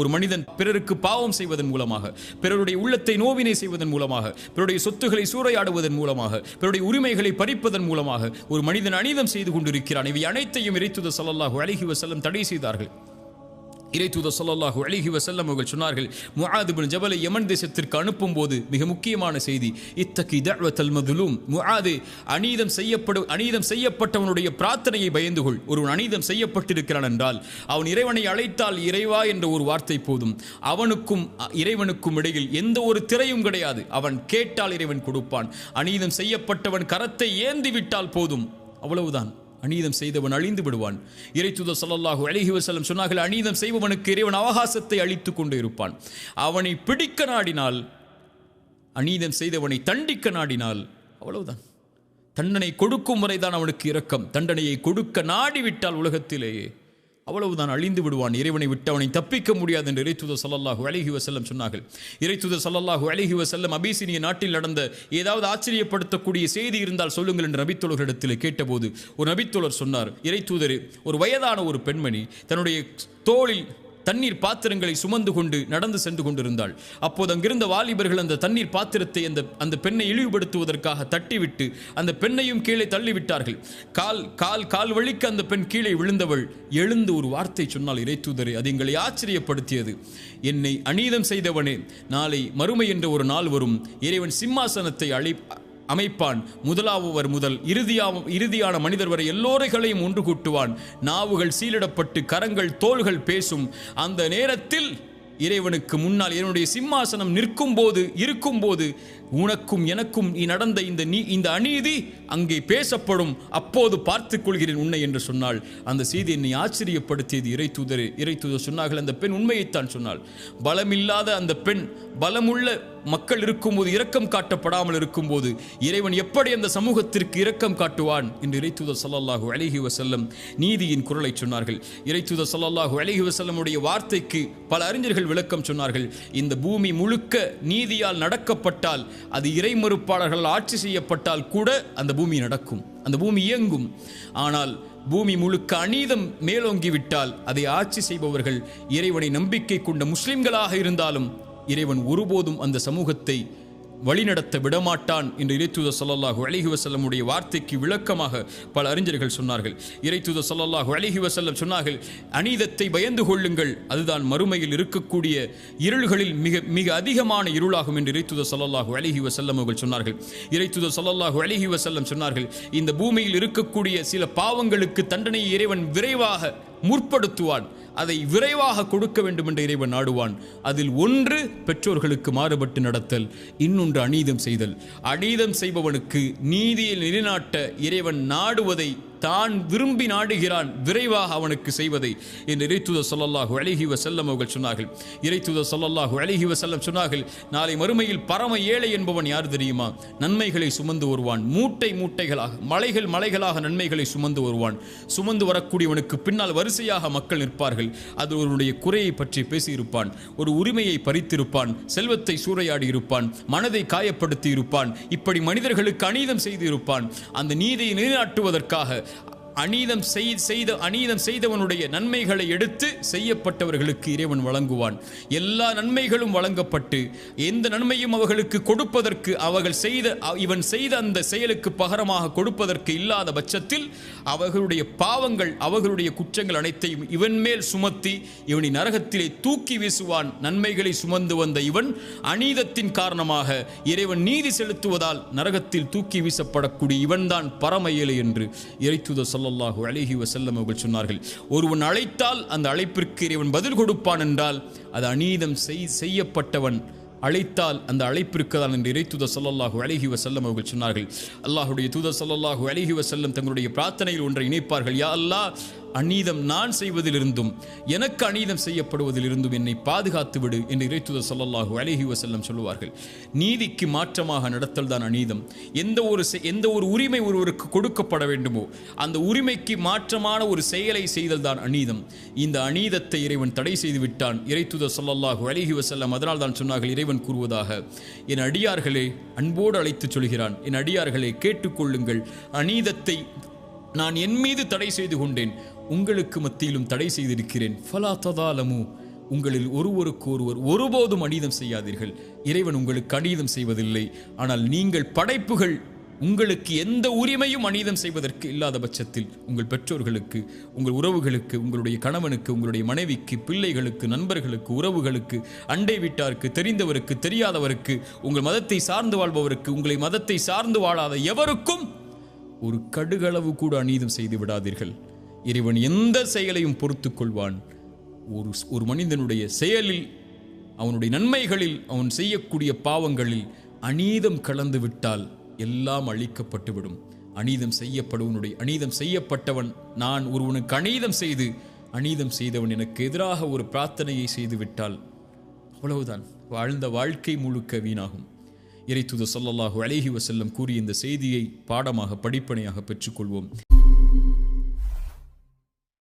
ஒரு மனிதன் பிறருக்கு பாவம் செய்வதன் மூலமாக பிறருடைய உள்ளத்தை நோவினை செய்வதன் மூலமாக பிறருடைய சொத்துக்களை சூறையாடுவதன் மூலமாக பிறருடைய உரிமைகளை பறிப்பதன் மூலமாக ஒரு மனிதன் அநீதம் செய்து கொண்டிருக்கிறான். இவை அனைத்தையும் இறைத்துத ஸல்லல்லாஹு அலைஹி வஸல்லம் தடை செய்தார்கள். இறை தூத சொல்லல்லாஹு அழகி வஸல்லம் அவர்கள் சொன்னார்கள் முஆத் இப்னு ஜபலை யமன் தேசத்திற்கு அனுப்பும்போது மிக முக்கியமான செய்தி இத்தகி தஅவத்தல் மதுலும். முஆது அநீதம் செய்யப்படும் அநீதம் செய்யப்பட்டவனுடைய பிரார்த்தனையை பயந்து கொள். ஒருவன் அநீதம் செய்யப்பட்டிருக்கிறான் என்றால் அவன் இறைவனை அழைத்தால் இறைவா என்ற ஒரு வார்த்தை போதும். அவனுக்கும் அ, இறைவனுக்கும் இடையில் எந்த ஒரு திரையும் கிடையாது. அவன் கேட்டால் இறைவன் கொடுப்பான். அநீதம் செய்யப்பட்டவன் கரத்தை ஏந்தி விட்டால் போதும். அவ்வளவுதான். அநீதம் செய்தவன் அழிந்து விடுவான். இறைத்துத சல்லாஹூ அலைஹி வசலம் சொன்னார்கள் அநீதம் செய்பவனுக்கு இறைவன் அவகாசத்தை அளித்துக் கொண்டு இருப்பான் அவனை பிடிக்க நாடினால் அநீதம் செய்தவனை தண்டிக்க நாடினால் அவ்வளவுதான். தண்டனை கொடுக்கும் முறைதான் அவனுக்கு இரக்கம். தண்டனையை கொடுக்க நாடிவிட்டால் உலகத்திலேயே அவ்வளவுதான் அழிந்து விடுவான். இறைவனை விட்டு அவனை தப்பிக்க முடியாது என்று இறைத்துத ஸல்லல்லாஹு அழகி வசல்லம் சொன்னார்கள். இறைத்துத ஸல்லல்லாஹு அழகி வசல்லம் அபிசினிய நாட்டில் நடந்த ஏதாவது ஆச்சரியப்படுத்தக்கூடிய செய்தி இருந்தால் சொல்லுங்கள் என்று நபித்தோழர்களிடத்தில் கேட்டபோது ஒரு நபித்தோழர் சொன்னார் இறைத்தூதரே ஒரு வயதான ஒரு பெண்மணி தன்னுடைய தோளில் தண்ணீர் பாத்திரங்களை சுமந்து கொண்டு நடந்து சென்று கொண்டிருந்தாள். அப்போது அங்கிருந்த வாலிபர்கள் அந்த தண்ணீர் பாத்திரத்தை அந்த அந்த பெண்ணை இழிவுபடுத்துவதற்காக தட்டிவிட்டு அந்த பெண்ணையும் கீழே தள்ளிவிட்டார்கள். கால் கால் கால் வழிக்கு அந்த பெண் கீழே விழுந்தவள் எழுந்து ஒரு வார்த்தை சொன்னால் இறைத்தூதரே அது எங்களை ஆச்சரியப்படுத்தியது. என்னை அநீதம் செய்தவனே நாளை மறுமை என்ற ஒரு நாள் வரும். இறைவன் சிம்மாசனத்தை அழை அமைப்பான். முதலாவவர் முதல் இறுதியாவும் இறுதியான மனிதர் வரை எல்லோரைகளையும் ஒன்று கூட்டுவான். நாவுகள் சீலிடப்பட்டு கரங்கள் தோள்கள் பேசும். அந்த நேரத்தில் இறைவனுக்கு முன்னால் என்னுடைய சிம்மாசனம் நிற்கும் போது இருக்கும் போது உனக்கும் எனக்கும் நீ நடந்த இந்த நீ இந்த அநீதி அங்கே பேசப்படும். அப்போது பார்த்து கொள்கிறேன் உன்னை என்று சொன்னாள். அந்த செய்தி என்னை ஆச்சரியப்படுத்தியது இறை தூதர். இறை தூதர் சொன்னார்கள் அந்த பெண் உண்மையைத்தான் சொன்னாள். பலமில்லாத அந்த பெண் பலமுள்ள மக்கள் இருக்கும்போது இரக்கம் காட்டப்படாமல் இருக்கும்போது இறைவன் எப்படி அந்த சமூகத்திற்கு இரக்கம் காட்டுவான்? என்று இறைத்தூதர் சல்லாஹூ அலைஹி வசல்லம் நீதியின் குரலை சொன்னார்கள். இறைத்தூதர் சல்லாஹூ அலைஹி வசல்லமுடைய வார்த்தைக்கு பல அறிஞர்கள் விளக்கம் சொன்னார்கள். இந்த பூமி முழுக்க நீதியால் நடக்கப்பட்டால் அது இறை மறுப்பாளர்கள் ஆட்சி செய்யப்பட்டால் கூட அந்த பூமி நடக்கும் அந்த பூமி இயங்கும். ஆனால் பூமி முழுக்க அநீதம் மேலோங்கி விட்டால் அதை ஆட்சி செய்பவர்கள் இறைவனை நம்பிக்கை கொண்ட முஸ்லிம்களாக இருந்தாலும் இறைவன் ஒருபோதும் அந்த சமூகத்தை வழிநடத்த விடமாட்டான் என்று இறைத்தூதர் ஸல்லல்லாஹு அலைஹி வஸல்லமுடைய வார்த்தைக்கு விளக்கமாக பல அறிஞர்கள் சொன்னார்கள். இறைத்தூத சொல்லல்லாஹு அழகி வசல்லம் சொன்னார்கள் அநீதத்தை பயந்து கொள்ளுங்கள் அதுதான் மறுமையில் இருக்கக்கூடிய இருள்களில் மிக மிக அதிகமான இருளாகும் என்று இறைத்தூதர் சொல்லல்லாஹு அழகி வசல்லம் அவர்கள் சொன்னார்கள். இறைத்துத சொல்லல்லாஹு அழகி வசல்லம் சொன்னார்கள் இந்த பூமியில் இருக்கக்கூடிய சில பாவங்களுக்கு தண்டனையை இறைவன் விரைவாக முற்படுத்துவான். அதை விரைவாக கொடுக்க வேண்டும் என்று இறைவன் நாடுவான் அதில் ஒன்று பெற்றோர்களுக்கு மாறுபட்டு நடத்தல் இன்னொன்று அநீதம் செய்தல். அநீதம் செய்பவனுக்கு நீதியை நிலைநாட்ட இறைவன் நாடுவதை தான் விரும்பி நாடுகிறான் விரைவாக அவனுக்கு செய்வதை என்று இறைத்துத சொல்லல்லாஹு அலைஹி வஸல்லம் அவர்கள் சொன்னார்கள். இறைத்துத சொல்லல்லாஹு அலைஹி செல்லம் சொன்னார்கள் நாளை மறுமையில் பரம ஏழை என்பவன் யார் தெரியுமா? நன்மைகளை சுமந்து வருவான். மூட்டை மூட்டைகளாக மலைகள் மலைகளாக நன்மைகளை சுமந்து வருவான். சுமந்து வரக்கூடியவனுக்கு பின்னால் வரிசையாக மக்கள் நிற்பார்கள். அது ஒருவனுடைய குறையை பற்றி பேசியிருப்பான் ஒரு உரிமையை பறித்திருப்பான் செல்வத்தை சூறையாடி இருப்பான் மனதை காயப்படுத்தி இருப்பான் இப்படி மனிதர்களுக்கு அநீதம் செய்து இருப்பான் அந்த நீதியை நிலைநாட்டுவதற்காக அநீதம் செய்த அநீதம் செய்தவனுடைய நன்மைகளை எடுத்து செய்யப்பட்டவர்களுக்கு இறைவன் வழங்குவான். எல்லா நன்மைகளும் வழங்கப்பட்டு எந்த நன்மையும் அவர்களுக்கு கொடுப்பதற்கு அவர்கள் செய்த இவன் செய்த அந்த செயலுக்கு பகரமாக கொடுப்பதற்கு இல்லாத பட்சத்தில் அவர்களுடைய பாவங்கள் அவர்களுடைய குற்றங்கள் அனைத்தையும் இவன் மேல் சுமத்தி இவனை நரகத்திலே தூக்கி வீசுவான். நன்மைகளை சுமந்து வந்த இவன் அநீதத்தின் காரணமாக இறைவன் நீதி செலுத்துவதால் நரகத்தில் தூக்கி வீசப்படக்கூடிய இவன்தான் பரம ஏழை என்று சொல்ல ஸல்லல்லாஹு அலைஹி வசல்லம் அவர்கள் சொன்னார்கள் ஒருவன் அழைத்தால் அந்த அழைப்பிற்கு இறைவன் பதில் கொடுப்பான் என்றால் அது அநீதம் செய் செய்யப்பட்டவன் அழைத்தால் அந்த அழைப்பிற்கு தான் என்று இறை தூத சொல்லல்லாஹு அழகி வசல்லம் அவர்கள் சொன்னார்கள். அல்லாஹுடைய தூத சொல்லல்லாஹு அழகி வசல்லம் தங்களுடைய பிரார்த்தனையில் ஒன்றை இணைப்பார்கள். யா அல்லாஹ் அநீதம் நான் செய்வதிலிருந்தும் எனக்கு அநீதம் செய்யப்படுவதிலிருந்தும் என்னை பாதுகாத்து விடு என்று இறைத்துத சொல்லல்லாஹு அலைஹி வசல்லம் சொல்லுவார்கள். நீதிக்கு மாற்றமாக நடத்தல் தான் அநீதம். எந்த ஒரு செ- எந்த ஒரு உரிமை ஒருவருக்கு கொடுக்கப்பட வேண்டுமோ அந்த உரிமைக்கு மாற்றமான ஒரு செயலை செய்தல் தான் அநீதம். இந்த அநீதத்தை இறைவன் தடை செய்து விட்டான் இறைத்துத ஸல்லல்லாஹு அலைஹி வசல்லம் அதனால் தான் சொன்னார்கள் இறைவன் கூறுவதாக என் அடியார்களே அன்போடு அழைத்துச் சொல்கிறான். என் அடியார்களே கேட்டுக்கொள்ளுங்கள். அநீதத்தை நான் என் மீது தடை செய்து கொண்டேன். உங்களுக்கு மத்தியிலும் தடை செய்திருக்கிறேன். ஃபலா ததாலமு. உங்களில் ஒருவருக்கு ஒருவர் ஒருபோதும் அநீதம் செய்யாதீர்கள். இறைவன் உங்களுக்கு அநீதம் செய்வதில்லை. ஆனால் நீங்கள் படைப்புகள் உங்களுக்கு எந்த உரிமையும் அநீதம் செய்வதற்கு இல்லாத பட்சத்தில் உங்கள் பெற்றோர்களுக்கு உங்கள் உறவுகளுக்கு உங்களுடைய கணவனுக்கு உங்களுடைய மனைவிக்கு பிள்ளைகளுக்கு நண்பர்களுக்கு உறவுகளுக்கு அண்டை வீட்டாருக்கு தெரிந்தவருக்கு தெரியாதவருக்கு உங்கள் மதத்தை சார்ந்து வாழ்பவருக்கு உங்களை மதத்தை சார்ந்து வாழாத எவருக்கும் ஒரு கடுகளவு கூட அநீதம் செய்து விடாதீர்கள். இறைவன் எந்த செயலையும் பொறுத்து கொள்வான் ஒரு ஒரு மனிதனுடைய செயலில் அவனுடைய நன்மைகளில் அவன் செய்யக்கூடிய பாவங்களில் அநீதம் கலந்து விட்டால் எல்லாம் அழிக்கப்பட்டுவிடும். அநீதம் செய்யப்படுவனுடைய அநீதம் செய்யப்பட்டவன் நான் ஒருவனுக்கு அநீதம் செய்து அநீதம் செய்தவன் எனக்கு எதிராக ஒரு பிரார்த்தனையை செய்து விட்டால் அவ்வளவுதான். வாழ்ந்த வாழ்க்கை முழுக்க வீணாகும். இறைத்துத சொல்லல்லாஹு அழகி வசல்லம் கூறிய இந்த செய்தியை பாடமாக படிப்பனையாக பெற்றுக்கொள்வோம்.